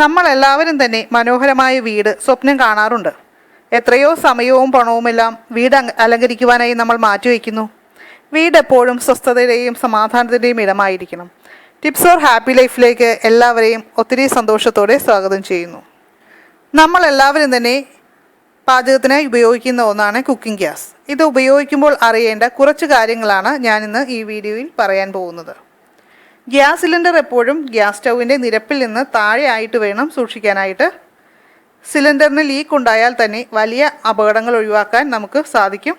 നമ്മൾ എല്ലാവരും തന്നെ മനോഹരമായ വീട് സ്വപ്നം കാണാറുണ്ട്. എത്രയോ സമയവും പണവുമെല്ലാം വീട് അലങ്കരിക്കുവാനായി നമ്മൾ മാറ്റിവെക്കുന്നു വീട് എപ്പോഴും സ്വസ്ഥതയുടെയും സമാധാനത്തിന്റെയും ഇടമായിരിക്കണം. ടിപ്സ് ഓർ ഹാപ്പി ലൈഫിലേക്ക് എല്ലാവരെയും ഒത്തിരി സന്തോഷത്തോടെ സ്വാഗതം ചെയ്യുന്നു. നമ്മൾ എല്ലാവരും തന്നെ പാചകത്തിനായി ഉപയോഗിക്കുന്ന ഒന്നാണ് കുക്കിംഗ് ഗ്യാസ്. ഇത് ഉപയോഗിക്കുമ്പോൾ അറിയേണ്ട കുറച്ച് കാര്യങ്ങളാണ് ഞാനിന്ന് ഈ വീഡിയോയിൽ പറയാൻ പോകുന്നത്. ഗ്യാസ് സിലിണ്ടർ എപ്പോഴും ഗ്യാസ് സ്റ്റൗവിന്റെ നിരപ്പിൽ നിന്ന് താഴെയായിട്ട് വേണം സൂക്ഷിക്കാനായിട്ട്. സിലിണ്ടറിന് ലീക്ക് ഉണ്ടായാൽ തന്നെ വലിയ അപകടങ്ങൾ ഒഴിവാക്കാൻ നമുക്ക് സാധിക്കും.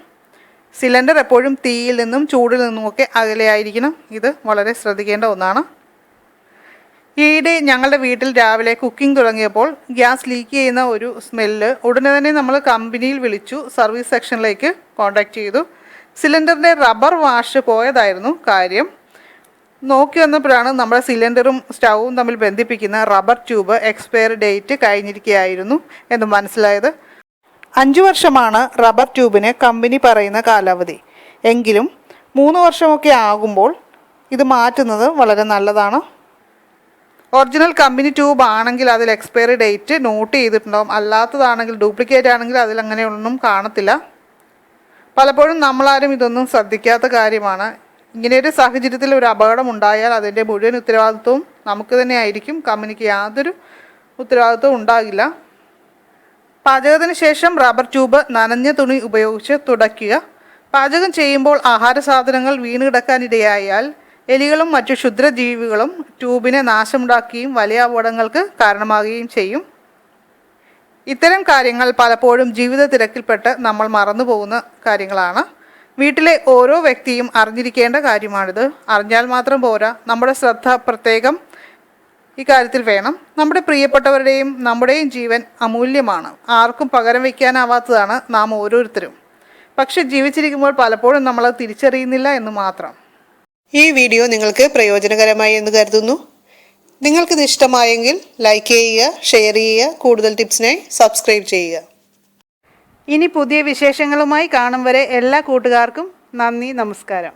സിലിണ്ടർ എപ്പോഴും തീയിൽ നിന്നും ചൂടിൽ നിന്നുമൊക്കെ അകലെയായിരിക്കണം ഇത് വളരെ ശ്രദ്ധിക്കേണ്ട ഒന്നാണ്. ഈയിടെ ഞങ്ങളുടെ വീട്ടിൽ രാവിലെ കുക്കിംഗ് തുടങ്ങിയപ്പോൾ ഗ്യാസ് ലീക്ക് ചെയ്യുന്ന ഒരു സ്മെല്ല് ഉടനെ തന്നെ നമ്മൾ കമ്പനിയിൽ വിളിച്ചു സർവീസ് സെക്ഷനിലേക്ക് കോൺടാക്റ്റ് ചെയ്തു. സിലിണ്ടറിന്റെ റബ്ബർ വാഷ് പോയതായിരുന്നു കാര്യം. നോക്കി വന്നപ്പോഴാണ് നമ്മുടെ സിലിണ്ടറും സ്റ്റൗവും തമ്മിൽ ബന്ധിപ്പിക്കുന്ന റബ്ബർ ട്യൂബ് എക്സ്പയർ ഡേറ്റ് കഴിഞ്ഞിരിക്കുകയായിരുന്നു എന്ന് മനസ്സിലായത്. അഞ്ചു വർഷമാണ് റബ്ബർ ട്യൂബിന് കമ്പനി പറയുന്ന കാലാവധി. എങ്കിലും മൂന്ന് വർഷമൊക്കെ ആകുമ്പോൾ ഇത് മാറ്റുന്നത് വളരെ നല്ലതാണ്. ഒറിജിനൽ കമ്പനി ട്യൂബ് ആണെങ്കിൽ അതിൽ എക്സ്പയറി ഡേറ്റ് നോട്ട് ചെയ്തിട്ടുണ്ടാവും. അല്ലാത്തതാണെങ്കിൽ ഡ്യൂപ്ലിക്കേറ്റ് ആണെങ്കിൽ അതിൽ അങ്ങനെയൊന്നും കാണത്തില്ല. പലപ്പോഴും നമ്മളാരും ഇതൊന്നും ശ്രദ്ധിക്കാത്ത കാര്യമാണ്. ഇങ്ങനെയൊരു സാഹചര്യത്തിൽ ഒരു അപകടം ഉണ്ടായാൽ അതിന്റെ മുഴുവൻ ഉത്തരവാദിത്വവും നമുക്ക് തന്നെ ആയിരിക്കും. കമ്പനിക്ക് യാതൊരു ഉത്തരവാദിത്വവും ഉണ്ടാകില്ല. പാചകത്തിന് ശേഷം റബ്ബർ ട്യൂബ് നനഞ്ഞ തുണി ഉപയോഗിച്ച് തുടയ്ക്കുക. പാചകം ചെയ്യുമ്പോൾ ആഹാര സാധനങ്ങൾ വീണ് കിടക്കാനിടയായാൽ എലികളും മറ്റു ക്ഷുദ്രജീവികളും ട്യൂബിനെ നാശമുണ്ടാക്കുകയും വലിയ അപകടങ്ങൾക്ക് കാരണമാകുകയും ചെയ്യും. ഇത്തരം കാര്യങ്ങൾ പലപ്പോഴും ജീവിത തിരക്കിൽപ്പെട്ട് നമ്മൾ മറന്നു പോകുന്ന കാര്യങ്ങളാണ്. വീട്ടിലെ ഓരോ വ്യക്തിയും അറിഞ്ഞിരിക്കേണ്ട കാര്യമാണിത്. അറിഞ്ഞാൽ മാത്രം പോരാ. നമ്മുടെ ശ്രദ്ധ പ്രത്യേകം ഇക്കാര്യത്തിൽ വേണം. നമ്മുടെ പ്രിയപ്പെട്ടവരുടെയും നമ്മുടെയും ജീവൻ അമൂല്യമാണ്. ആർക്കും പകരം വയ്ക്കാനാവാത്തതാണ് നാം ഓരോരുത്തരും. പക്ഷെ ജീവിച്ചിരിക്കുമ്പോൾ പലപ്പോഴും നമ്മൾ തിരിച്ചറിയുന്നില്ല എന്ന് മാത്രം. ഈ വീഡിയോ നിങ്ങൾക്ക് പ്രയോജനകരമായി എന്ന് കരുതുന്നു. നിങ്ങൾക്കിത് ഇഷ്ടമായെങ്കിൽ ലൈക്ക് ചെയ്യുക ഷെയർ ചെയ്യുക കൂടുതൽ ടിപ്സിനായി സബ്സ്ക്രൈബ് ചെയ്യുക. ഇനി പുതിയ വിശേഷങ്ങളുമായി കാണും വരെ എല്ലാ കൂട്ടുകാർക്കും നന്ദി നമസ്കാരം.